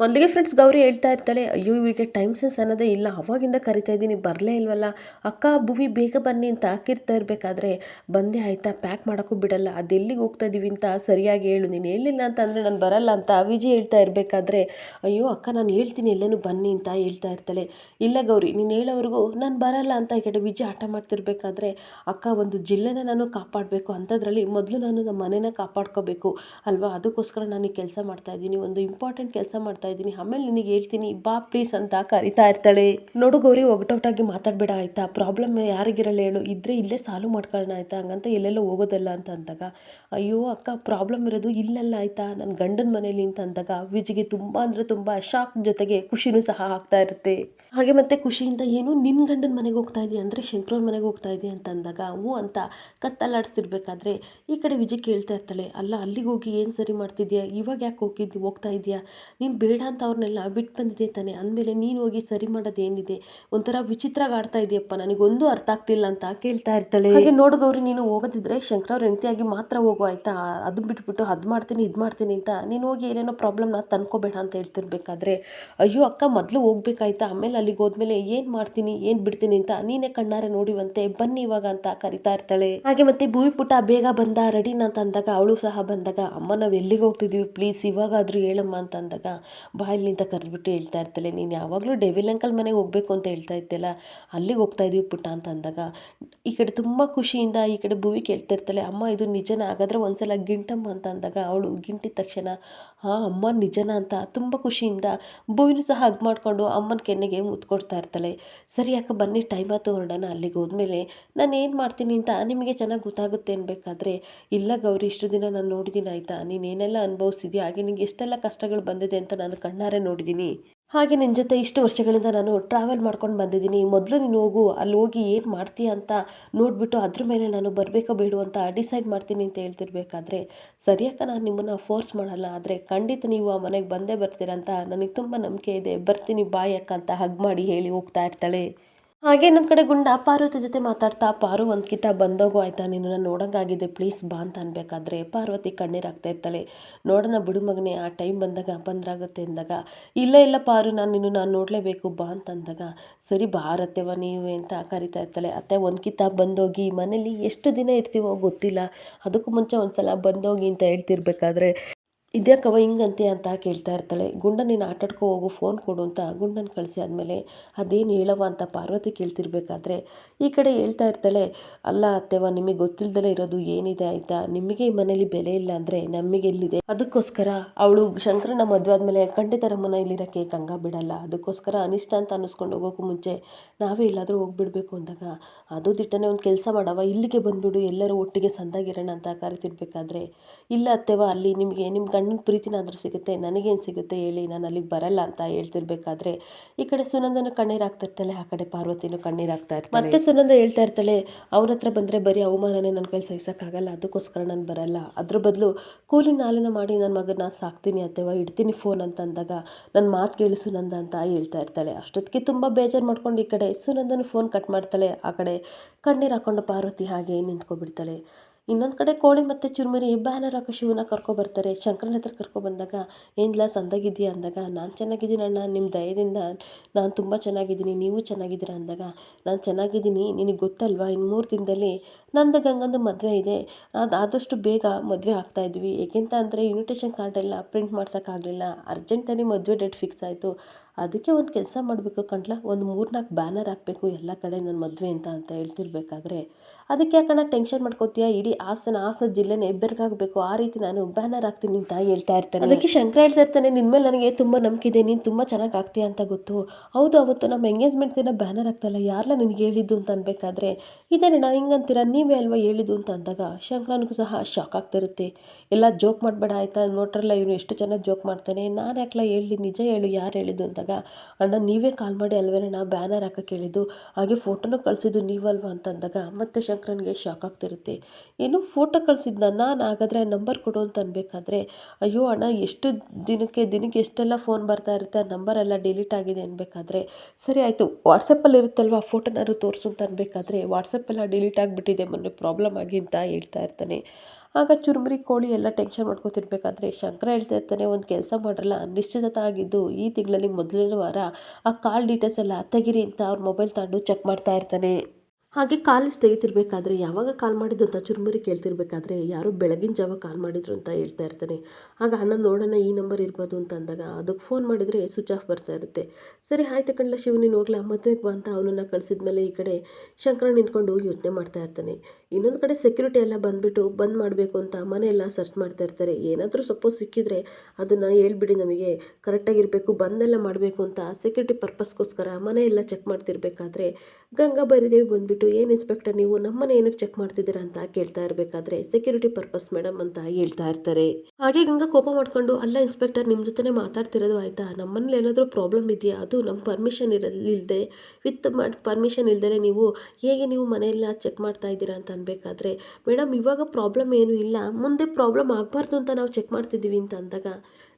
ಮೊದಲಿಗೆ ಫ್ರೆಂಡ್ಸ್ ಗೌರಿ ಹೇಳ್ತಾ ಇರ್ತಾಳೆ, ಅಯ್ಯೋ, ಇವರಿಗೆ ಟೈಮ್ ಸೆನ್ಸ್ ಅನ್ನೋದೇ ಇಲ್ಲ. ಅವಾಗಿಂದ ಕರಿತಾ ಇದ್ದೀನಿ. ಬರಲೇ ಇಲ್ವಲ್ಲ. ಅಕ್ಕ, ಭೂಮಿ, ಬೇಗ ಬನ್ನಿ ಅಂತ ಹಾಕಿರ್ತಾ ಇರಬೇಕಾದ್ರೆ ಬಂದೆ, ಆಯಿತಾ ಪ್ಯಾಕ್ ಮಾಡೋಕ್ಕೂ ಬಿಡಲ್ಲ. ಅದೆಲ್ಲಿಗೆ ಹೋಗ್ತಾ ಇದ್ದೀವಿ ಅಂತ ಸರಿಯಾಗಿ ಹೇಳು. ನೀನು ಹೇಳಿಲ್ಲ ಅಂತ ಅಂದರೆ ನಾನು ಬರಲ್ಲ ಅಂತ ವಿಜಿ ಹೇಳ್ತಾ ಇರಬೇಕಾದ್ರೆ, ಅಯ್ಯೋ, ಅಕ್ಕ, ನಾನು ಹೇಳ್ತೀನಿ. ಎಲ್ಲನೂ ಬನ್ನಿ ಅಂತ ಹೇಳ್ತಾ ಇರ್ತಾಳೆ. ಇಲ್ಲ ಗೌರಿ, ನೀನು ಹೇಳೋವರೆಗೂ ನಾನು ಬರಲ್ಲ ಅಂತ ಈ ವಿಜಿ ಆಟ ಮಾಡ್ತಿರ್ಬೇಕಾದ್ರೆ, ಅಕ್ಕ, ಒಂದು ಜಿಲ್ಲೆನ ನಾನು ಕಾಪಾಡಬೇಕು. ಅಂಥದ್ರಲ್ಲಿ ಮೊದಲು ನಾನು ನಮ್ಮ ಮನೇನ ಕಾಪಾಡ್ಕೋಬೇಕು. ಅಲ್ವಾ? ಅದಕ್ಕೋಸ್ಕರ ನಾನು ಈ ಕೆಲಸ ಮಾಡ್ತಾ ಇದ್ದೀನಿ ಒಂದು ಇಂಪಾರ್ಟೆಂಟ್ ಕೆಲಸ ಮಾಡ್ತಾ ಇದ್ದೀನಿ. ಆಮೇಲೆ ನಿನಗೆ ಹೇಳ್ತೀನಿ, ಬಾ ಪ್ಲೀಸ್ ಅಂತ ಕರಿತಾ ಇರ್ತಾಳೆ. ನೋಡು ಗೌರಿ ಒಗಟೊಟ್ಟಾಗಿ ಮಾತಾಡಬೇಡ ಆಯ್ತಾ? ಪ್ರಾಬ್ಲಮ್ ಯಾರಿಗಿರಲ್ಲ ಹೇಳು. ಇದ್ರೆ ಇಲ್ಲೇ ಸಾಲ್ವ್ ಮಾಡ್ಕೊಳ್ಳೋಣ ಆಯ್ತಾ? ಹಂಗಂತ ಎಲ್ಲೆಲ್ಲೋ ಹೋಗೋದಲ್ಲ ಅಂತ ಅಂದಾಗ, ಅಯ್ಯೋ ಅಕ್ಕ ಪ್ರಾಬ್ಲಮ್ ಇರೋದು ಇಲ್ಲಲ್ಲ ಆಯ್ತಾ? ನನ್ನ ಗಂಡನ ಮನೇಲಿ ಅಂತ ಅಂದಾಗ, ವಿಜಿಗೆ ತುಂಬ ಅಂದರೆ ತುಂಬ ಶಾಕ್ ಜೊತೆಗೆ ಖುಷಿನೂ ಸಹ ಆಗ್ತಾ ಇರುತ್ತೆ. ಹಾಗೆ ಮತ್ತೆ ಖುಷಿಯಿಂದ ಏನು ನಿನ್ನ ಗಂಡನ ಮನೆಗೆ ಹೋಗ್ತಾ ಇದೆಯಾ ಅಂದರೆ ಶಂಕರವ್ರ ಮನೆಗೆ ಹೋಗ್ತಾ ಇದೆಯಾ ಅಂತ ಅಂದಾಗ, ಹ್ಞೂ ಅಂತ ಕತ್ತಲಾಡಿಸ್ತಿರ್ಬೇಕಾದ್ರೆ ಈ ಕಡೆ ವಿಜಯ್ ಕೇಳ್ತಾ ಇರ್ತಾಳೆ. ಅಲ್ಲ, ಅಲ್ಲಿಗೆ ಹೋಗಿ ಏನು ಸರಿ ಮಾಡ್ತಿದ್ಯಾ? ಇವಾಗ ಯಾಕೆ ಹೋಗಿದ್ದು ಹೋಗ್ತಾ ಇದೆಯಾ? ನೀನು ಬೇಡ ಅಂತ ಅವ್ರನ್ನೆಲ್ಲ ಬಿಟ್ಟು ಬಂದಿದೆ ತಾನೆ. ಅಂದಮೇಲೆ ನೀನು ಹೋಗಿ ಸರಿ ಮಾಡೋದು ಏನಿದೆ? ಒಂಥರ ವಿಚಿತ್ರವಾಗಿ ಆಡ್ತಾ ಇದೆಯಪ್ಪ. ನನಗೊಂದು ಅರ್ಥ ಆಗ್ತಿಲ್ಲ ಅಂತ ಕೇಳ್ತಾ ಇರ್ತಾಳೆ. ಹಾಗೆ ನೋಡಿದವ್ರು ನೀನು ಹೋಗೋದಿದ್ರೆ ಶಂಕರವ್ರ ಹೆಂಡತಿಯಾಗಿ ಮಾತ್ರ ಹೋಗು ಆಯ್ತಾ? ಅದು ಬಿಟ್ಬಿಟ್ಟು ಅದು ಮಾಡ್ತೀನಿ ಇದು ಮಾಡ್ತೀನಿ ಅಂತ. ನೀನು ಹೋಗಿ ಏನೇನೋ ಪ್ರಾಬ್ಲಮ್ನ ತಂದ್ಕೋಬೇಡ ಅಂತ ಹೇಳ್ತಿರ್ಬೇಕಾದ್ರೆ. ಅಯ್ಯೋ ಅಕ್ಕ ಮೊದಲು ಹೋಗ್ಬೇಕಾಯ್ತಾ? ಆಮೇಲೆ ಅಲ್ಲಿಗೆ ಹೋದ್ಮೇಲೆ ಏನು ಮಾಡ್ತೀನಿ ಏನು ಬಿಡ್ತೀನಿ ಅಂತ ನೀನೇ ಕಣ್ಣಾರೆ ನೋಡಿವಂತೆ. ಬನ್ನಿ ಇವಾಗ ಅಂತ ಕರಿತಾ ಇರ್ತಾಳೆ. ಹಾಗೆ ಮತ್ತೆ ಭೂಮಿ ಪುಟ್ಟ ಬೇಗ ಬಂದ ರೆಡಿನ ಅಂತ ಅಂದಾಗ ಅವಳು ಸಹ ಬಂದಾಗ ಅಮ್ಮ ನಾವು ಎಲ್ಲಿಗೆ ಹೋಗ್ತಿದ್ದೀವಿ ಪ್ಲೀಸ್ ಇವಾಗಾದರೂ ಹೇಳಮ್ಮ ಅಂತ ಅಂದಾಗ ಬಾಯಲ್ಲಿ ನಿಂತ ಕರೆದ್ಬಿಟ್ಟು ಹೇಳ್ತಾ ಇರ್ತಾಳೆ, ನೀನು ಯಾವಾಗಲೂ ಡೆವಿಲ್ ಅಂಕಲ್ ಮನೆಗೆ ಹೋಗಬೇಕು ಅಂತ ಹೇಳ್ತಾ ಇದ್ದೆಲ್ಲ ಅಲ್ಲಿಗೆ ಹೋಗ್ತಾ ಇದೀವಿ ಪುಟ್ಟ ಅಂತ ಅಂದಾಗ, ಈ ಕಡೆ ತುಂಬ ಖುಷಿಯಿಂದ ಈ ಕಡೆ ಭುವಿ ಕೇಳ್ತಾ ಇರ್ತಾಳೆ, ಅಮ್ಮ, ಇದು ನಿಜನ? ಹಾಗಾದ್ರೆ ಒಂದ್ಸಲ ಗಿಂಟಮ್ಮ ಅಂತ ಅಂದಾಗ, ಅವಳು ಗಿಂಟಿದ ತಕ್ಷಣ ಹಾಂ ಅಮ್ಮ ನಿಜನ ಅಂತ ತುಂಬ ಖುಷಿಯಿಂದ ಭೂವಿನೂ ಸಹ ಹಗ್ ಮಾಡಿಕೊಂಡು ಅಮ್ಮನ ಕೆನ್ನೆಗೆ ಮುತ್ಕೊಡ್ತಾ ಇರ್ತಾಳೆ. ಸರಿ, ಯಾಕೆ ಬನ್ನಿ ಟೈಮ್ ಆಯ್ತು ಹೊರಡೋಣ, ಅಲ್ಲಿಗೆ ಹೋದ್ಮೇಲೆ ನಾನು ಏನು ಮಾಡ್ತೀನಿ ಅಂತ ನಿಮಗೆ ಚೆನ್ನಾಗಿ ಗೊತ್ತಾಗುತ್ತೆ ಅನ್ಬೇಕಾದ್ರೆ, ಇಲ್ಲ ಗೌರಿ, ಇಷ್ಟು ದಿನ ನಾನು ನೋಡಿದ್ದೀನಿ ಆಯಿತಾ? ನೀನೇನೆಲ್ಲ ಅನುಭವಿಸಿದ್ಯಾ? ಹಾಗೆ ನಿಂಗೆ ಎಷ್ಟೆಲ್ಲ ಕಷ್ಟಗಳು ಬಂದಿದೆ ಅಂತ ನಾನು ಕಣ್ಣಾರೆ ನೋಡಿದ್ದೀನಿ ಹಾಗೆ ನಿನ್ನ ಜೊತೆ ಇಷ್ಟು ವರ್ಷಗಳಿಂದ ನಾನು ಟ್ರಾವೆಲ್ ಮಾಡ್ಕೊಂಡು ಬಂದಿದ್ದೀನಿ. ಮೊದಲು ನೀನು ಹೋಗು, ಅಲ್ಲಿ ಹೋಗಿ ಏನು ಮಾಡ್ತೀಯ ಅಂತ ನೋಡಿಬಿಟ್ಟು ಅದ್ರ ಮೇಲೆ ನಾನು ಬರಬೇಕೋ ಬೇಡು ಅಂತ ಡಿಸೈಡ್ ಮಾಡ್ತೀನಿ ಅಂತ ಹೇಳ್ತಿರ್ಬೇಕಾದ್ರೆ ಸರಿಯಾಕ ನಾನು ನಿಮ್ಮನ್ನು ಫೋರ್ಸ್ ಮಾಡಲ್ಲ. ಆದರೆ ಖಂಡಿತ ನೀವು ಆ ಮನೆಗೆ ಬಂದೇ ಬರ್ತೀರ ಅಂತ ನನಗೆ ತುಂಬ ನಂಬಿಕೆ ಇದೆ. ಬರ್ತೀನಿ ಬಾಯ್ ಅಕ್ಕ ಅಂತ ಹಗ್ ಮಾಡಿ ಹೇಳಿ ಹೋಗ್ತಾ ಇರ್ತಾಳೆ. ಹಾಗೆ ನನ್ನ ಕಡೆ ಗುಂಡ, ಪಾರ್ವತಿ ಜೊತೆ ಮಾತಾಡ್ತಾ ಪಾರು ಒಂದ್ಕಿತ ಬಂದೋಗು ಆಯ್ತಾ? ನಿನ್ನ ನೋಡೋಂಗಾಗಿದೆ, ಪ್ಲೀಸ್ ಬಾ ಅಂತ ಅನ್ಬೇಕಾದ್ರೆ ಪಾರ್ವತಿ ಕಣ್ಣೀರಾಗ್ತಾ ಇರ್ತಾಳೆ. ನೋಡೋಣ ಬಿಡು ಮಗನೇ, ಆ ಟೈಮ್ ಬಂದಾಗ ಬಂದ್ರಾಗುತ್ತೆ ಅಂದಾಗ. ಇಲ್ಲ ಇಲ್ಲ ಪಾರು, ನಾನು ನಿನ್ನ ನಾನು ನೋಡಲೇಬೇಕು, ಬಾ ಅಂತ ಅಂದಾಗ. ಸರಿ ಬಾರತ್ತೆವ ನೀವೇ ಅಂತ ಕರಿತಾ ಇರ್ತಾಳೆ. ಅತ್ತೆ ಒಂದ್ಕಿತ ಬಂದೋಗಿ, ಮನೇಲಿ ಎಷ್ಟು ದಿನ ಇರ್ತೀವೋ ಗೊತ್ತಿಲ್ಲ. ಅದಕ್ಕೂ ಮುಂಚೆ ಒಂದ್ಸಲ ಬಂದೋಗಿ ಅಂತ ಹೇಳ್ತಿರ್ಬೇಕಾದ್ರೆ. ಇದ್ಯಾಕವ ಹಿಂಗಂತೆ ಅಂತ ಕೇಳ್ತಾ ಇರ್ತಾಳೆ. ಗುಂಡ ನೀನು ಆಟಾಡ್ಕೊ ಹೋಗು, ಫೋನ್ ಕೊಡು ಅಂತ ಗುಂಡನ ಕಳಿಸಿ ಆದಮೇಲೆ ಅದೇನು ಹೇಳವ ಅಂತ ಪಾರ್ವತಿ ಕೇಳ್ತಿರ್ಬೇಕಾದ್ರೆ ಈ ಕಡೆ ಹೇಳ್ತಾ ಇರ್ತಾಳೆ, ಅಲ್ಲ ಅತ್ತೆವ ನಿಮಗೆ ಗೊತ್ತಿಲ್ದಲೇ ಇರೋದು ಏನಿದೆ ಆಯಿತಾ? ನಿಮಗೆ ಈ ಮನೇಲಿ ಬೆಲೆ ಇಲ್ಲ ಅಂದರೆ ನಮಗೆ ಎಲ್ಲಿದೆ? ಅದಕ್ಕೋಸ್ಕರ ಅವಳು ಶಂಕರನ ಮದುವೆ ಆದಮೇಲೆ ಖಂಡಿತ ನಮ್ಮ ಮನೆಯಲ್ಲಿರೋಕ್ಕೆ ಕಂಗ ಬಿಡಲ್ಲ. ಅದಕ್ಕೋಸ್ಕರ ಅನಿಷ್ಟ ಅಂತ ಅನ್ನಿಸ್ಕೊಂಡು ಹೋಗೋಕ್ಕೂ ಮುಂಚೆ ನಾವೇ ಎಲ್ಲಾದರೂ ಹೋಗ್ಬಿಡ್ಬೇಕು ಅಂದಾಗ, ಅದು ದಿಟ್ಟನೆ ಒಂದು ಕೆಲಸ ಮಾಡವ ಇಲ್ಲಿಗೆ ಬಂದುಬಿಡು, ಎಲ್ಲರೂ ಒಟ್ಟಿಗೆ ಸಂದಾಗಿರೋಣ ಅಂತ ಕರಿತಿರ್ಬೇಕಾದ್ರೆ. ಇಲ್ಲ ಅತ್ತೆವ ಅಲ್ಲಿ ನಿಮಗೆ ನಿಮ್ಮ ಗಂಡನ ಪ್ರೀತಿನಾದರೂ ಸಿಗುತ್ತೆ, ನನಗೇನು ಸಿಗುತ್ತೆ ಹೇಳಿ ನಾನು ಅಲ್ಲಿಗೆ ಬರಲ್ಲ ಅಂತ ಹೇಳ್ತಿರ್ಬೇಕಾದ್ರೆ ಈ ಕಡೆ ಸುನಂದನು ಕಣ್ಣೀರು ಹಾಕ್ತಾ ಇರ್ತಾಳೆ, ಆ ಕಡೆ ಪಾರ್ವತಿನೂ ಕಣ್ಣೀರು ಹಾಕ್ತಾ ಇರ್ತಾಳೆ. ಮತ್ತೆ ಸುನಂದ ಹೇಳ್ತಾ ಇರ್ತಾಳೆ, ಅವ್ರ ಹತ್ರ ಬಂದರೆ ಬರೀ ಅವಮಾನನೇ ನನ್ನ ಕೈಲಿ ಸಹಿಸೋಕ್ಕಾಗಲ್ಲ, ಅದಕ್ಕೋಸ್ಕರ ನಾನು ಬರಲ್ಲ. ಅದ್ರ ಬದಲು ಕೂಲಿ ನಾಲಿನ ಮಾಡಿ ನನ್ನ ಮಗನ ಸಾಕ್ತೀನಿ ಅಥವಾ ಇಡ್ತೀನಿ ಫೋನ್ ಅಂತ ಅಂದಾಗ ನನ್ನ ಮಾತು ಕೇಳಿ ಸುನಂದ ಅಂತ ಹೇಳ್ತಾ ಇರ್ತಾಳೆ. ಅಷ್ಟೊತ್ತಿಗೆ ತುಂಬ ಬೇಜಾರು ಮಾಡ್ಕೊಂಡು ಈ ಕಡೆ ಸುನಂದನು ಫೋನ್ ಕಟ್ ಮಾಡ್ತಾಳೆ, ಆ ಕಡೆ ಕಣ್ಣೀರು ಹಾಕೊಂಡು ಪಾರ್ವತಿ ಹಾಗೆ ನಿಂತ್ಕೊಬಿಡ್ತಾಳೆ ಇನ್ನೊಂದು ಕಡೆ ಕೋಳಿ ಮತ್ತು ಚುರುಮುರಿ ಬ್ಯಾನರ್ ಹಾಕೋ ಶಿವನ ಕರ್ಕೊಬರ್ತಾರೆ ಶಂಕರನ ಹತ್ರ ಕರ್ಕೊಬಂದಾಗ ಏನಿಲ್ಲ ಸಂದಾಗಿದ್ದೀಯಾ ಅಂದಾಗ, ನಾನು ಚೆನ್ನಾಗಿದ್ದೀನಣ್ಣ ನಿಮ್ಮ ದಯದಿಂದ ನಾನು ತುಂಬ ಚೆನ್ನಾಗಿದ್ದೀನಿ, ನೀವು ಚೆನ್ನಾಗಿದ್ದೀರಾ ಅಂದಾಗ, ನಾನು ಚೆನ್ನಾಗಿದ್ದೀನಿ, ನಿನಗೆ ಗೊತ್ತಲ್ವಾ? ಇನ್ನು ಮೂರು ದಿನದಲ್ಲಿ ನಂದು ಗಂಗಂದು ಮದುವೆ ಇದೆ. ಅದು ಆದಷ್ಟು ಬೇಗ ಮದುವೆ ಆಗ್ತಾಯಿದ್ವಿ ಏಕೆಂತ ಅಂದರೆ ಇನ್ವಿಟೇಷನ್ ಕಾರ್ಡೆಲ್ಲ ಪ್ರಿಂಟ್ ಮಾಡ್ಸೋಕ್ಕಾಗಲಿಲ್ಲ ಅರ್ಜೆಂಟಲ್ಲಿ ಮದುವೆ ಡೇಟ್ ಫಿಕ್ಸ್ ಆಯಿತು. ಅದಕ್ಕೆ ಒಂದು ಕೆಲಸ ಮಾಡಬೇಕು ಕಣ್ಲ ಒಂದು ಮೂರು ನಾಲ್ಕು ಬ್ಯಾನರ್ ಹಾಕಬೇಕು, ಎಲ್ಲ ಕಡೆ ನನ್ನ ಮದುವೆ ಅಂತ ಅಂತ ಹೇಳ್ತಿರ್ಬೇಕಾದ್ರೆ. ಅದಕ್ಕೆ ಯಾಕಣ್ಣ ಟೆನ್ಷನ್ ಮಾಡ್ಕೋತೀಯ? ಇಡೀ ಹಾಸನ ಹಾಸನ ಜಿಲ್ಲೆನೇ ಎಬ್ಬೆರ್ಗಾಗಬೇಕು ಆ ರೀತಿ ನಾನು ಬ್ಯಾನರ್ ಹಾಕ್ತೀನಿ ಅಂತ ಹೇಳ್ತಾ ಇರ್ತಾನೆ. ಅದಕ್ಕೆ ಶಂಕರ ಹೇಳ್ತಾ ಇರ್ತಾನೆ ನಿನ್ನ ಮೇಲೆ ನನಗೆ ತುಂಬ ನಂಬಿಕೆ ಇದೆ, ನೀನು ತುಂಬ ಚೆನ್ನಾಗಿ ಆಗ್ತೀಯ ಅಂತ ಗೊತ್ತು. ಹೌದು, ಅವತ್ತು ನಮ್ಮ ಎಂಗೇಜ್ಮೆಂಟ್ ದಿನ ಬ್ಯಾನರ್ ಹಾಕ್ತಲ್ಲ ಯಾರಲ್ಲ ನಿನಗೆ ಹೇಳಿದ್ದು ಅಂತ ಅನ್ಬೇಕಾದ್ರೆ. ಇದೇನಣ್ಣ ಹಿಂಗಂತೀರ? ನೀವೇ ಅಲ್ವಾ ಹೇಳಿದ್ದು ಅಂತ ಅಂದಾಗ, ಶಂಕರನಿಗೂ ಸಹ ಶಾಕ್ ಆಗ್ತಿರುತ್ತೆ. ಎಲ್ಲ ಜೋಕ್ ಮಾಡಬೇಡ ಆಯಿತಾ? ನೋಡ್ರಲ್ಲ, ಇವನು ಎಷ್ಟು ಚೆನ್ನಾಗಿ ಜೋಕ್ ಮಾಡ್ತಾನೆ. ನಾನು ಯಾಕಲ್ಲ ಹೇಳಿ ನಿಜ ಹೇಳು, ಯಾರು ಹೇಳಿದ್ದು ಅಂದಾಗ ಅಂದಾಗ ಅಣ್ಣ, ನೀವೇ ಕಾಲ್ ಮಾಡಿ ಅಲ್ವೇನಣ್ಣ? ಬ್ಯಾನರ್ ಹಾಕಕ್ಕೆ ಕೇಳಿದ್ದು. ಹಾಗೆ ಫೋಟೋನು ಕಳಿಸಿದ್ದು ನೀವಲ್ವಾ? ಅಂತ ಅಂದಾಗ, ಮತ್ತೆ ಶಂಕರನ್ಗೆ ಶಾಕ್ ಆಗ್ತಿರುತ್ತೆ. ಏನು ಫೋಟೋ ಕಳಿಸಿದ್ನ? ನಾನು ಹಾಗಾದರೆ ನಂಬರ್ ಕೊಡು ಅಂತ ಅನ್ಬೇಕಾದ್ರೆ, ಅಯ್ಯೋ ಅಣ್ಣ, ಎಷ್ಟು ದಿನಕ್ಕೆ ದಿನಕ್ಕೆ ಎಷ್ಟೆಲ್ಲ ಫೋನ್ ಬರ್ತಾ ಇರುತ್ತೆ, ಆ ನಂಬರ್ ಎಲ್ಲ ಡಿಲೀಟ್ ಆಗಿದೆ ಅನ್ಬೇಕಾದ್ರೆ, ಸರಿ ಆಯಿತು ವಾಟ್ಸಪ್ಪಲ್ಲಿ ಇರುತ್ತಲ್ವ ಫೋಟೋನಾದ್ರು ತೋರಿಸು ಅಂತ ಅನ್ಬೇಕಾದ್ರೆ ವಾಟ್ಸಪ್ಪೆಲ್ಲ ಡಿಲೀಟ್ ಆಗಿಬಿಟ್ಟಿದೆ, ಮೊನ್ನೆ ಪ್ರಾಬ್ಲಮ್ ಆಗಿ ಅಂತ ಹೇಳ್ತಾ ಇರ್ತಾನೆ. ಆಗ ಚುರುಮುರಿ, ಕೋಳಿ ಎಲ್ಲ ಟೆನ್ಷನ್ ಮಾಡ್ಕೊತಿರ್ಬೇಕಾದ್ರೆ ಶಂಕರ ಹೇಳ್ತಾ ಇರ್ತಾನೆ, ಒಂದು ಕೆಲಸ ಮಾಡ್ರಲ್ಲ ನಿಶ್ಚಿತ ಆಗಿದ್ದು ಈ ತಿಂಗಳಲ್ಲಿ ಮೊದಲನೇ ವಾರ ಆ ಕಾಲ್ ಡೀಟೇಲ್ಸ್ ಎಲ್ಲ ತೆಗಿರಿ ಅಂತ ಅವ್ರ ಮೊಬೈಲ್ ತಗೊಂಡು ಚೆಕ್ ಮಾಡ್ತಾ ಇರ್ತಾನೆ. ಹಾಗೆ ಕಾಲೇಜ್ ತೆಗಿತಿರ್ಬೇಕಾದ್ರೆ ಯಾವಾಗ ಕಾಲ್ ಮಾಡಿದ್ದು ಅಂತ ಚುರುಮುರಿ ಕೇಳ್ತಿರ್ಬೇಕಾದ್ರೆ, ಯಾರೋ ಬೆಳಗಿನ ಜಾವ ಕಾಲ್ ಮಾಡಿದ್ರು ಅಂತ ಹೇಳ್ತಾ ಇರ್ತಾನೆ. ಆಗ ಅಣ್ಣ ನೋಡೋಣ ಈ ನಂಬರ್ ಇರ್ಬೋದು ಅಂತ ಅಂದಾಗ ಅದಕ್ಕೆ ಫೋನ್ ಮಾಡಿದರೆ ಸ್ವಿಚ್ ಆಫ್ ಬರ್ತಾ ಇರುತ್ತೆ. ಸರಿ, ಆಯ್ತು ಕಣ್ಲ ಶಿವ ನೀನು ಹೋಗ್ಲಾ, ಮದುವೆಗೆ ಬಾ ಅಂತ ಅವನನ್ನು ಕಳಿಸಿದ್ಮೇಲೆ ಈ ಕಡೆ ಶಂಕರ ನಿಂತ್ಕೊಂಡು ಯೋಚನೆ ಮಾಡ್ತಾ ಇರ್ತಾನೆ. ಇನ್ನೊಂದು ಕಡೆ ಸೆಕ್ಯೂರಿಟಿ ಎಲ್ಲ ಬಂದುಬಿಟ್ಟು ಬಂದ್ ಮಾಡಬೇಕು ಅಂತ ಮನೆಯೆಲ್ಲ ಸರ್ಚ್ ಮಾಡ್ತಾ ಇರ್ತಾರೆ. ಏನಾದರೂ ಸಪೋಸ್ ಸಿಕ್ಕಿದ್ರೆ ಅದನ್ನು ಹೇಳ್ಬಿಡಿ ನಮಗೆ. ಕರೆಕ್ಟಾಗಿರಬೇಕು ಬಂದೆಲ್ಲ ಮಾಡಬೇಕು ಅಂತ ಸೆಕ್ಯೂರಿಟಿ ಪರ್ಪಸ್ಗೋಸ್ಕರ ಮನೆಯೆಲ್ಲ ಚೆಕ್ ಮಾಡ್ತಿರ್ಬೇಕಾದ್ರೆ ಗಂಗಾ ಬರಿದೇವಿ ಬಂದ್ಬಿಟ್ಟು ಏನು ಇನ್ಸ್ಪೆಕ್ಟರ್ ನೀವು ನಮ್ಮನೆ ಏನಕ್ಕೆ ಚೆಕ್ ಮಾಡ್ತಿದ್ದೀರಾ ಅಂತ ಕೇಳ್ತಾ ಇರಬೇಕಾದ್ರೆ ಸೆಕ್ಯೂರಿಟಿ ಪರ್ಪಸ್ ಮೇಡಮ್ ಅಂತ ಹೇಳ್ತಾ ಇರ್ತಾರೆ. ಹಾಗೆ ಗಂಗಾ ಕೋಪ ಮಾಡ್ಕೊಂಡು ಅಲ್ಲ ಇನ್ಸ್ಪೆಕ್ಟರ್ ನಿಮ್ಮ ಜೊತೆನೇ ಮಾತಾಡ್ತಿರೋದು ಆಯಿತಾ? ನಮ್ಮನೇಲಿ ಏನಾದರೂ ಪ್ರಾಬ್ಲಮ್ ಇದೆಯಾ? ಅದು ನಮ್ಮ ಪರ್ಮಿಷನ್ ಇರಲಿಲ್ಲದೆ ವಿತ್ ಪರ್ಮಿಷನ್ ಇಲ್ದೇ ನೀವು ಹೇಗೆ ನೀವು ಮನೆಯೆಲ್ಲ ಚೆಕ್ ಮಾಡ್ತಾ ಇದ್ದೀರಾ ಅಂತ ಅನ್ಬೇಕಾದ್ರೆ ಮೇಡಮ್ ಇವಾಗ ಪ್ರಾಬ್ಲಮ್ ಏನೂ ಇಲ್ಲ, ಮುಂದೆ ಪ್ರಾಬ್ಲಮ್ ಆಗಬಾರ್ದು ಅಂತ ನಾವು ಚೆಕ್ ಮಾಡ್ತಿದ್ದೀವಿ ಅಂತ ಅಂದಾಗ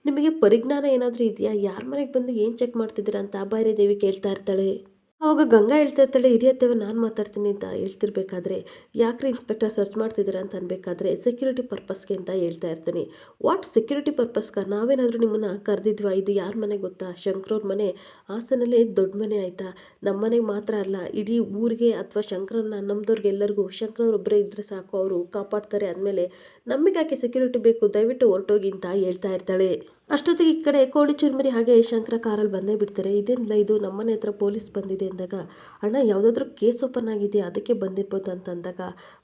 ನಿಮಗೆ ಪರಿಜ್ಞಾನ ಏನಾದರೂ ಇದೆಯಾ? ಯಾರ ಮನೆಗೆ ಬಂದು ಏನು ಚೆಕ್ ಮಾಡ್ತಿದ್ದೀರಾ ಅಂತ ಬಾರಿ ದೇವಿ ಕೇಳ್ತಾ ಇರ್ತಾಳೆ. ಅವಾಗ ಗಂಗಾ ಹೇಳ್ತಾ ಇರ್ತಾಳೆ ಹಿರಿಯತ್ತೇವ ನಾನು ಮಾತಾಡ್ತೀನಿ ಅಂತ ಹೇಳ್ತಿರ್ಬೇಕಾದ್ರೆ, ಯಾಕ್ರಿ ಇನ್ಸ್ಪೆಕ್ಟರ್ ಸರ್ಚ್ ಮಾಡ್ತಿದ್ದೀರಾ ಅಂತ ಅನ್ಬೇಕಾದ್ರೆ ಸೆಕ್ಯೂರಿಟಿ ಪರ್ಪಸ್ಗೆ ಅಂತ ಹೇಳ್ತಾ ಇರ್ತೀನಿ. ವಾಟ್ ಸೆಕ್ಯೂರಿಟಿ ಪರ್ಪಸ್ಗ ನಾವೇನಾದರೂ ನಿಮ್ಮನ್ನು ಕರೆದಿದ್ವಾ? ಇದು ಯಾರ ಮನೆ ಗೊತ್ತಾ? ಶಂಕ್ರವ್ರ ಮನೆ. ಹಾಸನಲ್ಲೇ ದೊಡ್ಡ ಮನೆ ಆಯಿತಾ? ನಮ್ಮ ಮನೆಗೆ ಮಾತ್ರ ಅಲ್ಲ, ಇಡೀ ಊರಿಗೆ ಅಥವಾ ಶಂಕರನ್ನ ನಮ್ಮದವ್ರಿಗೆಲ್ಲರಿಗೂ ಶಂಕರವ್ರೊಬ್ಬರೇ ಇದ್ದರೆ ಸಾಕು, ಅವರು ಕಾಪಾಡ್ತಾರೆ ಅಂದಮೇಲೆ ನಮಗೆ ಯಾಕೆ ಸೆಕ್ಯೂರಿಟಿ ಬೇಕು, ದಯವಿಟ್ಟು ಹೊರಟೋಗಿ ಅಂತ ಹೇಳ್ತಾ ಇರ್ತಾಳೆ. ಅಷ್ಟೊತ್ತಿಗೆ ಈ ಕಡೆ ಕೋಳಿ ಚುರುಮುರಿ ಹಾಗೆ ಶಂಕರ ಕಾರಲ್ಲಿ ಬಂದೇ ಬಿಡ್ತಾರೆ. ಇದೇನಿಲ್ಲ ಇದು? ನಮ್ಮನೆ ಹತ್ರ ಪೊಲೀಸ್ ಬಂದಿದೆ ಅಂದಾಗ, ಅಣ್ಣ, ಯಾವುದಾದ್ರೂ ಕೇಸ್ ಓಪನ್ ಆಗಿದೆ, ಅದಕ್ಕೆ ಬಂದಿರ್ಬೋದು ಅಂತ ಅಂದಾಗ,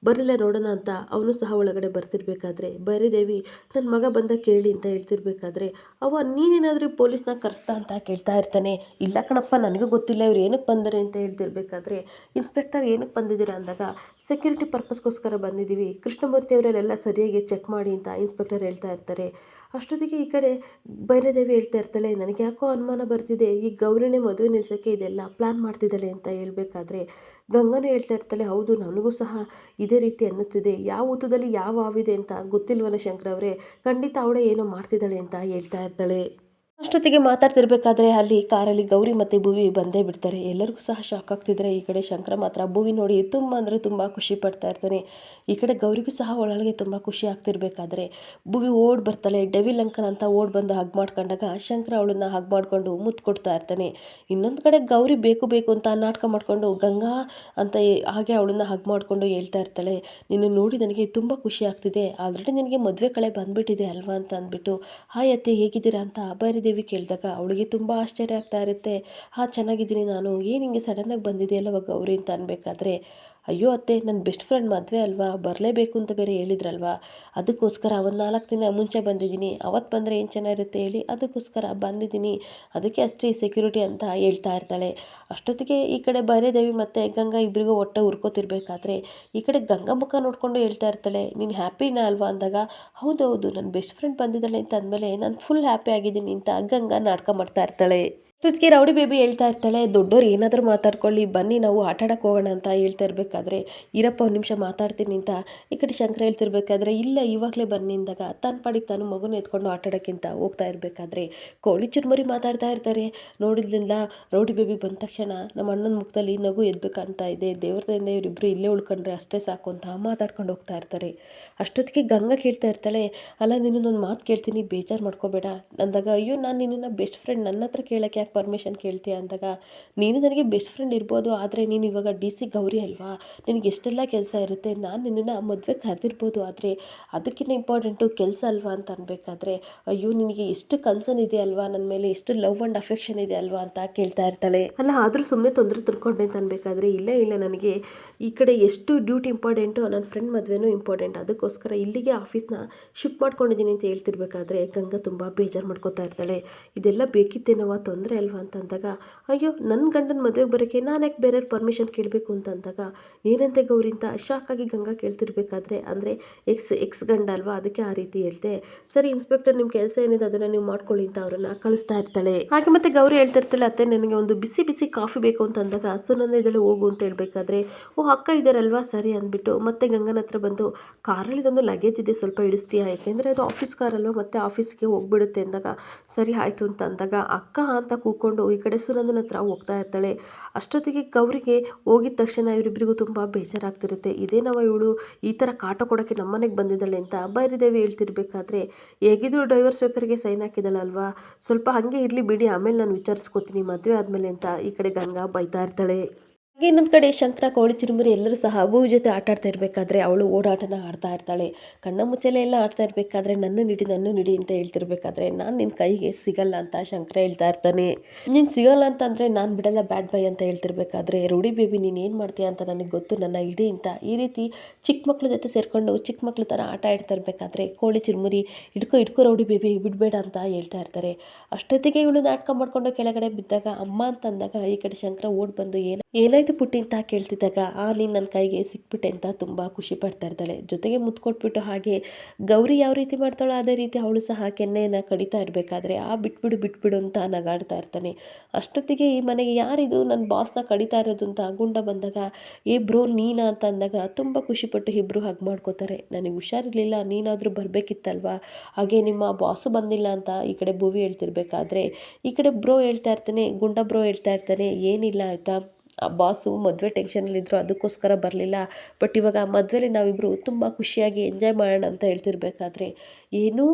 ಬರಲಿಲ್ಲ ನೋಡೋಣ ಅಂತ ಅವನು ಸಹ ಒಳಗಡೆ ಬರ್ತಿರ್ಬೇಕಾದ್ರೆ. ದೇವಿ ನನ್ನ ಮಗ ಬಂದ ಕೇಳಿ ಅಂತ ಹೇಳ್ತಿರ್ಬೇಕಾದ್ರೆ ಅವ ನೀನೇನಾದರೂ ಪೊಲೀಸ್ನ ಕರೆಸ್ತಾ ಅಂತ ಕೇಳ್ತಾ ಇರ್ತಾನೆ. ಇಲ್ಲ ಕಣಪ್ಪ, ನನಗೂ ಗೊತ್ತಿಲ್ಲ, ಇವ್ರು ಏನಕ್ಕೆ ಬಂದರೆ ಅಂತ ಹೇಳ್ತಿರ್ಬೇಕಾದ್ರೆ, ಇನ್ಸ್ಪೆಕ್ಟರ್ ಏನಕ್ಕೆ ಬಂದಿದ್ದೀರಾ ಅಂದಾಗ ಸೆಕ್ಯೂರಿಟಿ ಪರ್ಪಸ್ಗೋಸ್ಕರ ಬಂದಿದ್ದೀವಿ. ಕೃಷ್ಣಮೂರ್ತಿ ಅವರಲ್ಲೆಲ್ಲ ಸರಿಯಾಗಿ ಚೆಕ್ ಮಾಡಿ ಅಂತ ಇನ್ಸ್ಪೆಕ್ಟರ್ ಹೇಳ್ತಾ ಇರ್ತಾರೆ. ಅಷ್ಟೊತ್ತಿಗೆ ಈ ಕಡೆ ಬೈರದೇವಿ ಹೇಳ್ತಾ ಇರ್ತಾಳೆ, ನನಗೆ ಯಾಕೋ ಅನುಮಾನ ಬರ್ತಿದೆ, ಈ ಗೌರಿನೇ ಮದುವೆ ನಿಲ್ಸೋಕ್ಕೆ ಇದೆಲ್ಲ ಪ್ಲ್ಯಾನ್ ಮಾಡ್ತಿದ್ದಾಳೆ ಅಂತ ಹೇಳ್ಬೇಕಾದ್ರೆ ಗಂಗನೂ ಹೇಳ್ತಾ ಇರ್ತಾಳೆ, ಹೌದು, ನನಗೂ ಸಹ ಇದೇ ರೀತಿ ಅನ್ನಿಸ್ತಿದೆ, ಯಾವ ಊತದಲ್ಲಿ ಯಾವ ಹಾವಿದೆ ಅಂತ ಗೊತ್ತಿಲ್ವಲ್ಲ ಅವರೇ, ಖಂಡಿತ ಅವಳೇ ಏನೋ ಮಾಡ್ತಿದ್ದಾಳೆ ಅಂತ ಹೇಳ್ತಾ ಇರ್ತಾಳೆ. ಅಷ್ಟೊತ್ತಿಗೆ ಮಾತಾಡ್ತಿರ್ಬೇಕಾದ್ರೆ ಅಲ್ಲಿ ಕಾರಲ್ಲಿ ಗೌರಿ ಮತ್ತು ಭೂವಿ ಬಂದೇ ಬಿಡ್ತಾರೆ. ಎಲ್ಲರಿಗೂ ಸಹ ಶಾಕ್ ಆಗ್ತಿದ್ರೆ ಈ ಕಡೆ ಶಂಕರ ಮಾತ್ರ ಭೂವಿ ನೋಡಿ ತುಂಬ ಅಂದರೆ ತುಂಬ ಖುಷಿ ಪಡ್ತಾ ಇರ್ತಾನೆ. ಈ ಕಡೆ ಗೌರಿಗೂ ಸಹ ಒಳಗೆ ತುಂಬ ಖುಷಿ ಆಗ್ತಿರ್ಬೇಕಾದ್ರೆ ಭೂವಿ ಓಡ್ ಬರ್ತಾಳೆ ಡೆವಿ ಅಂಕನ್ ಅಂತ ಓಡ್ ಬಂದು ಹಗ್ ಮಾಡ್ಕೊಂಡಾಗ ಶಂಕರ ಅವಳನ್ನ ಹಗ್ ಮಾಡಿಕೊಂಡು ಮುತ್ತು ಕೊಡ್ತಾ ಇರ್ತಾನೆ. ಇನ್ನೊಂದು ಕಡೆ ಗೌರಿ ಬೇಕು ಬೇಕು ಅಂತ ನಾಟಕ ಮಾಡಿಕೊಂಡು ಗಂಗಾ ಅಂತ ಹಾಗೆ ಅವಳನ್ನ ಹಗ್ ಮಾಡಿಕೊಂಡು ಹೇಳ್ತಾ ಇರ್ತಾಳೆ. ನಿನ್ನ ನೋಡಿ ನನಗೆ ತುಂಬ ಖುಷಿ ಆಗ್ತಿದೆ. ಆಲ್ರೆಡಿ ನಿನಗೆ ಮದುವೆ ಕಳೆ ಬಂದ್ಬಿಟ್ಟಿದೆ ಅಲ್ವಾ ಅಂತ ಅಂದ್ಬಿಟ್ಟು, ಹಾಯ್ ಅತ್ತೆ, ಹೇಗಿದ್ದೀರಾ? ಅಂತ ಅಭಯರಿ ದೇವಿ ಕೇಳಿದಾಗ ಅವಳಿಗೆ ತುಂಬ ಆಶ್ಚರ್ಯ ಆಗ್ತಾ ಇರುತ್ತೆ. ಹಾ, ಚೆನ್ನಾಗಿದ್ದೀನಿ ನಾನು. ಏನು ಹಿಂಗೆ ಸಡನ್ನಾಗಿ ಬಂದಿದೆಯಲ್ಲವ ಗೌರಿ ಅಂತ ಅನ್ಬೇಕಾದ್ರೆ ಅಯ್ಯೋ ಅತ್ತೆ ನನ್ನ ಬೆಸ್ಟ್ ಫ್ರೆಂಡ್ ಮದುವೆ ಅಲ್ವಾ? ಬರಲೇಬೇಕು ಅಂತ ಬೇರೆ ಹೇಳಿದ್ರಲ್ವಾ? ಅದಕ್ಕೋಸ್ಕರ ಒಂದು ನಾಲ್ಕು ದಿನ ಮುಂಚೆ ಬಂದಿದ್ದೀನಿ. ಅವತ್ತು ಬಂದರೆ ಏನು ಚೆನ್ನಾಗಿರುತ್ತೆ ಹೇಳಿ, ಅದಕ್ಕೋಸ್ಕರ ಬಂದಿದ್ದೀನಿ. ಅದಕ್ಕೆ ಅಷ್ಟೇ ಸೆಕ್ಯೂರಿಟಿ ಅಂತ ಹೇಳ್ತಾ ಇರ್ತಾಳೆ. ಅಷ್ಟೊತ್ತಿಗೆ ಈ ಕಡೆ ದೇವಿ ಮತ್ತು ಗಂಗಾ ಇಬ್ಬರಿಗೂ ಹೊಟ್ಟೆ ಹುರ್ಕೋತಿರ್ಬೇಕಾದ್ರೆ ಈ ಕಡೆ ಗಂಗಾ ಮುಖ ನೋಡಿಕೊಂಡು ಹೇಳ್ತಾ ಇರ್ತಾಳೆ, ನೀನು ಹ್ಯಾಪಿನಾ ಅಲ್ವಾ? ಅಂದಾಗ ಹೌದು ಹೌದು ನನ್ನ ಬೆಸ್ಟ್ ಫ್ರೆಂಡ್ ಬಂದಿದ್ದಾಳೆ. ಅಂತ ಅಂದಮೇಲೆ, ನಾನು ಫುಲ್ ಹ್ಯಾಪಿ ಆಗಿದ್ದೀನಿ ಅಂತ ಗಂಗಾ ನಾಟಕ ಮಾಡ್ತಾ ಇರ್ತಾಳೆ. ಅಷ್ಟೊತ್ತಿಗೆ ರೌಡಿ ಬೇಬಿ ಹೇಳ್ತಾ ಇರ್ತಾಳೆ, ದೊಡ್ಡೋರು ಏನಾದರೂ ಮಾತಾಡ್ಕೊಳ್ಳಿ, ಬನ್ನಿ ನಾವು ಆಟ ಹೋಗೋಣ ಅಂತ ಹೇಳ್ತಾ ಇರಬೇಕಾದ್ರೆ ಇರಪ್ಪ ಒಂದು ನಿಮಿಷ ಮಾತಾಡ್ತೀನಿ ಅಂತ ಈ ಕಡೆ ಶಂಕರ ಹೇಳ್ತಿರ್ಬೇಕಾದ್ರೆ, ಇಲ್ಲ ಇವಾಗಲೇ ಬನ್ನಿ ಅಂದಾಗ ತನ್ನ ಪಾಡಿಗೆ ತಾನು ಮಗುನ ಎತ್ಕೊಂಡು ಆಟಾಡೋಕ್ಕಿಂತ ಹೋಗ್ತಾ ಇರಬೇಕಾದ್ರೆ, ಕೋಳಿ ಚುರುಮುರಿ ಮಾತಾಡ್ತಾ ಇರ್ತಾರೆ. ನೋಡಿದ್ಲಿಲ್ಲ ರೌಡಿ ಬೇಬಿ ಬಂದ ತಕ್ಷಣ ನಮ್ಮ ಅಣ್ಣನ ಮುಖದಲ್ಲಿ ನಗು ಎದ್ದು ಕಾಣ್ತಾ ಇದೆ. ದೇವ್ರದಿಂದ ಇವರಿಬ್ಬರು ಇಲ್ಲೇ ಉಳ್ಕೊಂಡ್ರೆ ಅಷ್ಟೇ ಸಾಕು ಅಂತ ಮಾತಾಡ್ಕೊಂಡು ಹೋಗ್ತಾ ಇರ್ತಾರೆ. ಅಷ್ಟೊತ್ತಿಗೆ ಗಂಗಾ ಕೇಳ್ತಾ ಇರ್ತಾಳೆ, ಅಲ್ಲ ನಿನ್ನನ್ನೊಂದು ಮಾತು ಕೇಳ್ತೀನಿ, ಬೇಜಾರು ಮಾಡ್ಕೋಬೇಡ. ಅಂದಾಗ, ಅಯ್ಯೋ, ನಾನು ನಿನ್ನನ್ನು ಬೆಸ್ಟ್ ಫ್ರೆಂಡ್ ನನ್ನ ಹತ್ರ ಕೇಳೋಕ್ಕೆ ಯಾಕೆ ಪರ್ಮಿಷನ್ ಕೇಳ್ತೀಯ? ಅಂದಾಗ, ನೀನು ನನಗೆ ಬೆಸ್ಟ್ ಫ್ರೆಂಡ್ ಇರ್ಬೋದು, ಆದರೆ ನೀನು ಇವಾಗ ಡಿ ಸಿ ಗೌರಿ ಅಲ್ವಾ? ನಿನಗೆ ಎಷ್ಟೆಲ್ಲ ಕೆಲಸ ಇರುತ್ತೆ, ನಾನು ನಿನ್ನನ್ನು ಮದುವೆ ಕರೆದಿರ್ಬೋದು, ಆದರೆ ಅದಕ್ಕಿಂತ ಇಂಪಾರ್ಟೆಂಟು ಕೆಲಸ ಅಲ್ವಾ ಅಂತ ಅನ್ಬೇಕಾದ್ರೆ, ಅಯ್ಯೋ, ನಿನಗೆ ಎಷ್ಟು ಕನ್ಸರ್ನ್ ಇದೆ ಅಲ್ವಾ? ನನ್ನ ಮೇಲೆ ಎಷ್ಟು ಲವ್ ಆ್ಯಂಡ್ ಅಫೆಕ್ಷನ್ ಇದೆ ಅಲ್ವಾ? ಅಂತ ಕೇಳ್ತಾ ಇರ್ತಾಳೆ. ಅಲ್ಲ, ಆದರೂ ಸುಮ್ಮನೆ ತೊಂದರೆ ತಿರ್ಕೊಂಡೆ ಅಂತ ಅನ್ಬೇಕಾದ್ರೆ, ಇಲ್ಲ ಇಲ್ಲ, ನನಗೆ ಈ ಕಡೆ ಎಷ್ಟು ಡ್ಯೂಟಿ ಇಂಪಾರ್ಟೆಂಟು ನನ್ನ ಫ್ರೆಂಡ್ ಮದುವೆನೂ ಇಂಪಾರ್ಟೆಂಟ್ ಅದಕ್ಕೋಸ್ಕರ ಇಲ್ಲಿಗೆ ಆಫೀಸ್ನ ಶಿಫ್ಟ್ ಮಾಡ್ಕೊಂಡಿದ್ದೀನಿ ಅಂತ ಹೇಳ್ತಿರ್ಬೇಕಾದ್ರೆ ಗಂಗಾ ತುಂಬ ಬೇಜಾರು ಮಾಡ್ಕೋತಾ ಇರ್ತಾಳೆ. ಇದೆಲ್ಲ ಬೇಕಿತ್ತೇನವ ತೊಂದರೆ ಅಲ್ವಾ ಅಂತ ಅಂದಾಗ ಅಯ್ಯೋ ನನ್ನ ಗಂಡನ ಮದುವೆಗೆ ಬರೋಕ್ಕೆ ನಾನು ಯಾಕೆ ಬೇರೆಯವ್ರ ಪರ್ಮಿಷನ್ ಕೇಳಬೇಕು? ಅಂತಂದಾಗ, ಏನಂತೆ ಗೌರಿಂತ ಶಾಕ್ ಆಗಿ ಗಂಗಾ ಕೇಳ್ತಿರ್ಬೇಕಾದ್ರೆ, ಅಂದರೆ ಎಕ್ಸ್ ಎಕ್ಸ್ ಗಂಡ ಅಲ್ವಾ? ಅದಕ್ಕೆ ಆ ರೀತಿ ಹೇಳ್ತೆ ಸರಿ ಇನ್ಸ್ಪೆಕ್ಟರ್ ನಿಮ್ಮ ಕೆಲಸ ಏನಿದೆ ಅದನ್ನು ನೀವು ಮಾಡ್ಕೊಳ್ಳಿ ಅಂತ ಅವರನ್ನು ಕಳಿಸ್ತಾ ಇರ್ತಾಳೆ. ಹಾಗೆ ಮತ್ತೆ ಗೌರಿ ಹೇಳ್ತಿರ್ತಾಳೆ, ಅತ್ತೆ, ನನಗೆ ಒಂದು ಬಿಸಿ ಬಿಸಿ ಕಾಫಿ ಬೇಕು ಅಂತಂದಾಗ ನನ್ನ ಇದೆಲ್ಲ ಹೋಗು ಅಂತ ಹೇಳ್ಬೇಕಾದ್ರೆ ಓ ಅಕ್ಕ ಇದ್ದಾರಲ್ವಾ ಸರಿ ಅಂದ್ಬಿಟ್ಟು ಮತ್ತೆ ಗಂಗನ ಹತ್ರ ಬಂದು ಕಾರಲ್ಲಿ ಒಂದು ಲಗೇಜ್ ಇದೆ ಸ್ವಲ್ಪ ಇಳಿಸ್ತೀಯಾ ಯಾಕೆಂದರೆ ಅದು ಆಫೀಸ್ ಕಾರಲ್ವ ಮತ್ತೆ ಆಫೀಸ್ಗೆ ಹೋಗ್ಬಿಡುತ್ತೆ ಅಂದಾಗ, ಸರಿ ಆಯಿತು ಅಂತ ಅಂದಾಗ ಅಕ್ಕ ಅಂತ ಕೂಕೊಂಡು ಈ ಕಡೆ ಸುನಂದನ ಹತ್ರ ಹೋಗ್ತಾ ಇರ್ತಾಳೆ. ಅಷ್ಟೊತ್ತಿಗೆ ಗೌರಿಗೆ ಹೋಗಿದ ತಕ್ಷಣ ಇವರಿಬ್ಬರಿಗೂ ತುಂಬ ಬೇಜಾರಾಗ್ತಿರುತ್ತೆ. ಇದೇನವ ಇವಳು ಈ ಥರ ಕಾಟ ಕೊಡೋಕ್ಕೆ ನಮ್ಮನೆಗೆ ಬಂದಿದ್ದಾಳೆ ಅಂತ ಬೈರಿದೇವಿ ಹೇಳ್ತಿರ್ಬೇಕಾದ್ರೆ, ಹೇಗಿದ್ರು ಡ್ರೈವರ್ಸ್ ಪೇಪರ್ಗೆ ಸೈನ್ ಹಾಕಿದಳಲ್ವಾ ಸ್ವಲ್ಪ ಹಾಗೆ ಇರಲಿ ಬಿಡಿ, ಆಮೇಲೆ ನಾನು ವಿಚಾರಿಸ್ಕೋತೀನಿ ಮದುವೆ ಆದಮೇಲೆ ಅಂತ ಈ ಕಡೆ ಗಂಗಾ ಬೈತಾ ಇರ್ತಾಳೆ. ಹಾಗೆ ಇನ್ನೊಂದು ಕಡೆ ಶಂಕರ, ಕೋಳಿ, ಚಿರುಮುರಿ ಎಲ್ಲರೂ ಸಹ ಅಬು ಜೊತೆ ಆಟ ಆಡ್ತಾ ಇರಬೇಕಾದ್ರೆ ಅವಳು ಓಡಾಟನ ಆಡ್ತಾ ಇರ್ತಾಳೆ. ಕಣ್ಣ ಮುಚ್ಚಲೆ ಎಲ್ಲ ಆಡ್ತಾ ಇರಬೇಕಾದ್ರೆ ನನ್ನ ನಿಡಿ ನನ್ನ ನಿಡಿ ಅಂತ ಹೇಳ್ತಿರ್ಬೇಕಾದ್ರೆ ನಾನು ನಿನ್ನ ಕೈಗೆ ಸಿಗಲ್ಲ ಅಂತ ಶಂಕರ ಹೇಳ್ತಾ ಇರ್ತಾನೆ. ನೀನು ಸಿಗಲ್ಲ ಅಂತ ಅಂದರೆ ನಾನು ಬಿಡಲ್ಲ ಬ್ಯಾಡ್ ಬೈ ಅಂತ ಹೇಳ್ತಿರ್ಬೇಕಾದ್ರೆ ರೂಢಿ ಬೇಬಿ ನೀನು ಏನು ಮಾಡ್ತೀಯ ಅಂತ ನನಗೆ ಗೊತ್ತು, ನನ್ನ ಇಡಿ ಅಂತ ಈ ರೀತಿ ಚಿಕ್ಕ ಮಕ್ಕಳ ಜೊತೆ ಸೇರಿಕೊಂಡು ಚಿಕ್ಕ ಮಕ್ಕಳು ಥರ ಆಟ ಆಡ್ತಾ ಇರಬೇಕಾದ್ರೆ ಕೋಳಿ, ಚಿರುಮುರಿ ಹಿಡ್ಕೊ ಹಿಡ್ಕೊ ರೌಡಿ ಬೇಬಿ ಬಿಡಬೇಡ ಅಂತ ಹೇಳ್ತಾ ಇರ್ತಾರೆ. ಅಷ್ಟೊತ್ತಿಗೆ ಇವಳು ನಾಟಕ ಮಾಡ್ಕೊಂಡು ಕೆಳಗಡೆ ಬಿದ್ದಾಗ, ಅಮ್ಮ ಅಂತ ಅಂದಾಗ ಈ ಕಡೆ ಶಂಕರ ಓಡ್ ಬಂದು ಏನು, ಏನಾಯ್ತು? ಪುಟ್ಟಿ ಅಂತ ಕೇಳ್ತಿದ್ದಾಗ, ಆ, ನೀನು ನನ್ನ ಕೈಗೆ ಸಿಕ್ಬಿಟ್ಟೆ ಅಂತ ತುಂಬ ಖುಷಿ ಪಡ್ತಾ ಇರ್ತಾಳೆ. ಜೊತೆಗೆ ಮುತ್ತು ಕೊಟ್ಬಿಟ್ಟು ಹಾಗೆ ಗೌರಿ ಯಾವ ರೀತಿ ಮಾಡ್ತಾಳೋ ಅದೇ ರೀತಿ ಅವಳು ಸಹ ಕೆನ್ನೆಯನ್ನು ಕಡಿತಾ ಇರಬೇಕಾದ್ರೆ, ಆ, ಬಿಟ್ಬಿಡು ಬಿಟ್ಬಿಡು ಅಂತ ನಗಾಡ್ತಾ ಇರ್ತಾನೆ. ಅಷ್ಟೊತ್ತಿಗೆ ಈ ಮನೆಗೆ ಯಾರಿದು ನನ್ನ ಬಾಸ್ನ ಕಡಿತಾ ಇರೋದು ಅಂತ ಗುಂಡ ಬಂದಾಗ, ಏ ಬ್ರೋ, ನೀನಾ? ಅಂತ ಅಂದಾಗ, ತುಂಬ ಖುಷಿಪಟ್ಟು ಇಬ್ಬರು ಹಾಗೆ ಮಾಡ್ಕೋತಾರೆ. ನನಗೆ ಹುಷಾರಿರಲಿಲ್ಲ, ನೀನಾದರೂ ಬರಬೇಕಿತ್ತಲ್ವಾ? ಹಾಗೆ ನಿಮ್ಮ ಬಾಸು ಬಂದಿಲ್ಲ ಅಂತ ಈ ಕಡೆ ಭುವಿ ಹೇಳ್ತಿರ್ಬೇಕಾದ್ರೆ, ಈ ಕಡೆ ಬ್ರೋ ಹೇಳ್ತಾ ಇರ್ತಾನೆ, ಗುಂಡ ಬ್ರೋ ಹೇಳ್ತಾ ಇರ್ತಾನೆ, ಏನಿಲ್ಲ ಆಯಿತಾ? ಬಾಸು ಮದುವೆ ಟೆನ್ಷನಲ್ಲಿದ್ದರು ಅದಕ್ಕೋಸ್ಕರ ಬರಲಿಲ್ಲ. ಬಟ್ ಇವಾಗ ಮದುವೆಲಿ ನಾವಿಬ್ಬರು ತುಂಬ ಖುಷಿಯಾಗಿ ಎಂಜಾಯ್ ಮಾಡೋಣ ಅಂತ ಹೇಳ್ತಿರ್ಬೇಕಾದ್ರೆ ಏನು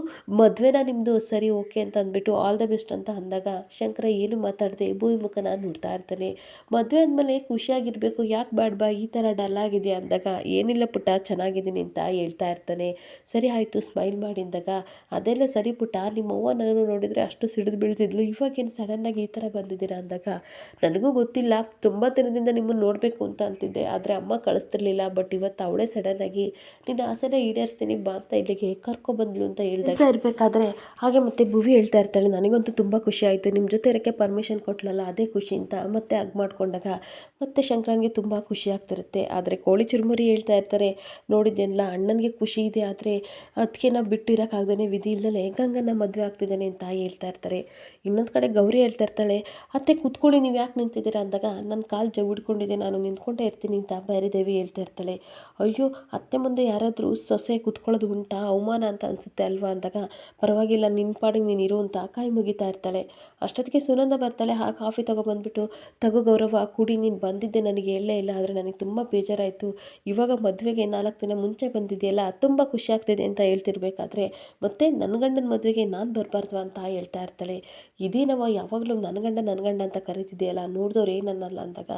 ಮದುವೆನ ನಿಮ್ಮದು ಸರಿ ಓಕೆ ಅಂತ ಅಂದ್ಬಿಟ್ಟು ಆಲ್ ದ ಬೆಸ್ಟ್ ಅಂತ ಅಂದಾಗ ಶಂಕರ ಏನು ಮಾತಾಡದೆ ಭೂಮಿ ಮುಖನ ನೋಡ್ತಾ ಇರ್ತಾನೆ. ಮದುವೆ ಅಂದಮೇಲೆ ಖುಷಿಯಾಗಿರಬೇಕು, ಯಾಕೆ ಬಾಡ್ಬಾ ಈ ಥರ ಡಲ್ ಆಗಿದೆಯಾ ಅಂದಾಗ, ಏನಿಲ್ಲ ಪುಟ್ಟ, ಚೆನ್ನಾಗಿದ್ದೀನಿ ಅಂತ ಹೇಳ್ತಾ ಇರ್ತಾನೆ. ಸರಿ ಆಯಿತು ಸ್ಮೈಲ್ ಮಾಡಿದಾಗ ಅದೆಲ್ಲ ಸರಿ ಪುಟ್ಟ ನಿಮ್ಮ ಅವ್ವ ನನ್ನನ್ನು ನೋಡಿದರೆ ಅಷ್ಟು ಸಿಡಿದು ಬೀಳ್ತಿದ್ಲು, ಇವಾಗೇನು ಸಡನ್ನಾಗಿ ಈ ಥರ ಬಂದಿದ್ದೀರಾ ಅಂದಾಗ, ನನಗೂ ಗೊತ್ತಿಲ್ಲ, ತುಂಬ ದಿನದಿಂದ ನಿಮ್ಮನ್ನು ನೋಡಬೇಕು ಅಂತ ಅಂತಿದ್ದೆ, ಆದರೆ ಅಮ್ಮ ಕಳಿಸ್ತಿರ್ಲಿಲ್ಲ ಬಟ್ ಇವತ್ತು ಅವಳೇ ಸಡನ್ನಾಗಿ ನಿನ್ನ ಆಸೆನ ಈಡೇರಿಸ್ತೀನಿ, ಬಾ ಅಂತ ಇಲ್ಲಿಗೆ ಕರ್ಕೊಬಂದ್ಲು ಅಂತ ಹೇಳ್ತಾ ಇರಬೇಕಾದ್ರೆ ಹಾಗೆ ಮತ್ತೆ ಭುವಿ ಹೇಳ್ತಾ ಇರ್ತಾಳೆ, ನನಗಂತೂ ತುಂಬ ಖುಷಿ ಆಯಿತು. ನಿಮ್ಮ ಜೊತೆ ಇರೋಕ್ಕೆ ಪರ್ಮಿಷನ್ ಕೊಟ್ಲಲ್ಲ, ಅದೇ ಖುಷಿ ಅಂತ ಮತ್ತೆ ಅಗ್ ಮಾಡ್ಕೊಂಡಾಗ ಮತ್ತೆ ಶಂಕರನಿಗೆ ತುಂಬ ಖುಷಿ ಆಗ್ತಿರುತ್ತೆ. ಆದರೆ ಕೋಳಿ ಚುರುಮುರಿ ಹೇಳ್ತಾ ಇರ್ತಾರೆ ನೋಡಿದ್ದೆಲ್ಲ ಅಣ್ಣನಿಗೆ ಖುಷಿ ಇದೆ, ಆದರೆ ಅದಕ್ಕೆ ನಾವು ಬಿಟ್ಟು ಇರೋಕ್ಕಾಗ್ದೇ ವಿಧಿ ಇಲ್ಲದೇ ಗಂಗನ ಮದುವೆ ಆಗ್ತಿದ್ದಾನೆ ಅಂತ ಹೇಳ್ತಾ ಇರ್ತಾರೆ. ಇನ್ನೊಂದು ಕಡೆ ಗೌರಿ ಹೇಳ್ತಾ ಇರ್ತಾಳೆ, ಅತ್ತೆ ಕೂತ್ಕೊಳ್ಳಿ, ನೀವು ಯಾಕೆ ನಿಂತಿದ್ದೀರಾ? ಅಂದಾಗ ನನ್ನ ಕಾಲು ಜವಿಡ್ಕೊಂಡಿದೆ, ನಾನು ನಿಂತ್ಕೊಂಡೇ ಇರ್ತೀನಿ ಅಂತ ದೇವಿ ಹೇಳ್ತಾ ಇರ್ತಾಳೆ. ಅಯ್ಯೋ, ಅತ್ತೆ ಮುಂದೆ ಯಾರಾದರೂ ಸೊಸೆ ಕೂತ್ಕೊಳ್ಳೋದು ಉಂಟಾ, ಅವಮಾನ ಅಂತ ಅನಿಸುತ್ತೆ? ಅಲ್ವಾ ಅಂದಾಗ, ಪರವಾಗಿಲ್ಲ ನಿನ್ನ ಪಾಡಿಗೆ ನೀನು ಇರು ಅಂತ ಕಾಯಿ ಮುಗಿತಾ ಇರ್ತಾಳೆ. ಅಷ್ಟೊತ್ತಿಗೆ ಸುನಂದ ಬರ್ತಾಳೆ, ಆ ಕಾಫಿ ತಗೊಬಂದ್ಬಿಟ್ಟು ತಗೋ ಗೌರವ, ಕುಡಿ, ನೀನು ಬಂದಿದ್ದೆ ನನಗೆ ಹೇಳಲೇ ಇಲ್ಲ, ಆದರೆ ನನಗೆ ತುಂಬ ಬೇಜಾರಾಯಿತು. ಇವಾಗ ಮದುವೆಗೆ ನಾಲ್ಕು ದಿನ ಮುಂಚೆ ಬಂದಿದೆಯಲ್ಲ, ತುಂಬ ಖುಷಿ ಆಗ್ತಿದೆ ಅಂತ ಹೇಳ್ತಿರ್ಬೇಕಾದ್ರೆ, ಮತ್ತೆ ನನ್ನ ಗಂಡನ ಮದುವೆಗೆ ನಾನು ಬರಬಾರ್ದು ಅಂತ ಹೇಳ್ತಾ ಇರ್ತಾಳೆ. ಇದೇನವ ಯಾವಾಗಲೂ ನನ್ನ ಗಂಡ ನನ್ನ ಗಂಡ ಅಂತ ಕರಿತಿದೆಯಲ್ಲ, ನೋಡಿದವ್ರು ಏನನ್ನಲ್ಲ ಅಂದಾಗ.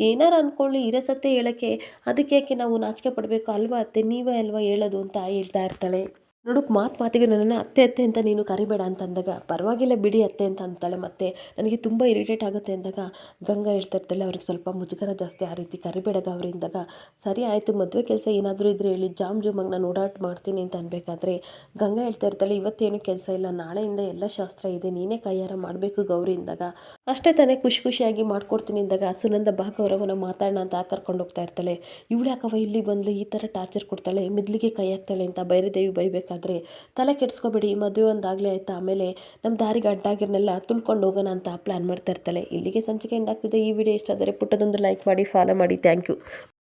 ಏನಾರು ಅಂದ್ಕೊಳ್ಳಿ ಇರೋ ಸತ್ಯ ಹೇಳೋಕ್ಕೆ, ಅದಕ್ಕೆ ಯಾಕೆ ನಾವು ನಾಚಿಕೆ ಪಡಬೇಕು ಅಲ್ವಾ ಅತ್ತೆ? ನೀವೇ ಅಲ್ವಾ ಹೇಳೋದು ಅಂತ ಹೇಳ್ತಾ ಇರ್ತಾಳೆ. ನೋಡು, ಮಾತು ಮಾತಿಗೆ ನನ್ನನ್ನು ಅತ್ತೆ ಅತ್ತೆ ಅಂತ ನೀನು ಕರಿಬೇಡ ಅಂತ ಅಂದಾಗ ಪರವಾಗಿಲ್ಲ ಬಿಡಿ ಅತ್ತೆ ಅಂತ ಅಂತಾಳೆ ಮತ್ತೆ ನನಗೆ ತುಂಬ ಇರಿಟೇಟ್ ಆಗುತ್ತೆ ಅಂದಾಗ, ಗಂಗಾ ಹೇಳ್ತಾ ಇರ್ತಾಳೆ, ಅವ್ರಿಗೆ ಸ್ವಲ್ಪ ಮುಜುಗರ ಜಾಸ್ತಿ ಆ ರೀತಿ ಕರಿಬೇಡ ಗೌರಿ ಅಂದಾಗ, ಸರಿ ಆಯಿತು, ಮದುವೆ ಕೆಲಸ ಏನಾದರೂ ಇದ್ರೆ ಹೇಳಿ, ಜಾಮ್ ಜುಮಾಗಿ ನಾನು ಓಡಾಟ ಮಾಡ್ತೀನಿ ಅಂತ ಅನ್ಬೇಕಾದ್ರೆ, ಗಂಗಾ ಹೇಳ್ತಾ ಇರ್ತಾಳೆ, ಇವತ್ತೇನು ಕೆಲಸ ಇಲ್ಲ, ನಾಳೆಯಿಂದ ಎಲ್ಲ ಶಾಸ್ತ್ರ ಇದೆ, ನೀನೇ ಕೈಯಾರ ಮಾಡಬೇಕು ಗೌರಿ ಅಂದಾಗ, ಅಷ್ಟೇ ತಾನೇ ಖುಷಿ ಖುಷಿಯಾಗಿ ಮಾಡ್ಕೊಡ್ತೀನಿ ಅಂದಾಗ, ಸುನಂದ ಬಾ ಗೌರವನ ಮಾತಾಡೋಣ ಅಂತ ಕರ್ಕೊಂಡು ಹೋಗ್ತಾ ಇರ್ತಾಳೆ. ಇವಳು ಇಲ್ಲಿ ಬಂದು ಈ ಥರ ಟಾರ್ಚರ್ ಕೊಡ್ತಾಳೆ ಮಿದ್ಲಿಗೆ ಕೈ ಹಾಕ್ತಾಳೆ ಅಂತ ಬೈರದೇವಿ ಬೈಬೇಕಾದ್ರೆ ತಲೆ ಕೆಡಿಸ್ಕೋಬೇಡಿ ಮದುವೆ ಒಂದಾಗಲೇ ಆಯ್ತಾ? ಆಮೇಲೆ ನಮ್ಮ ದಾರಿಗೆ ಅಡ್ಡಾಗಿರ್ನೆಲ್ಲ ತುಳ್ಕೊಂಡು ಹೋಗೋಣ ಅಂತ ಪ್ಲ್ಯಾನ್ ಮಾಡ್ತಾ ಇರ್ತಾಳೆ. ಇಲ್ಲಿಗೆ ಸಂಚಿಕೆ ಹೆಂಗಾಗ್ತಿದೆ ಈ ವಿಡಿಯೋ ಇಷ್ಟ ಆದರೆ ಪುಟ್ಟದೊಂದು ಲೈಕ್ ಮಾಡಿ ಫಾಲೋ ಮಾಡಿ. Thank you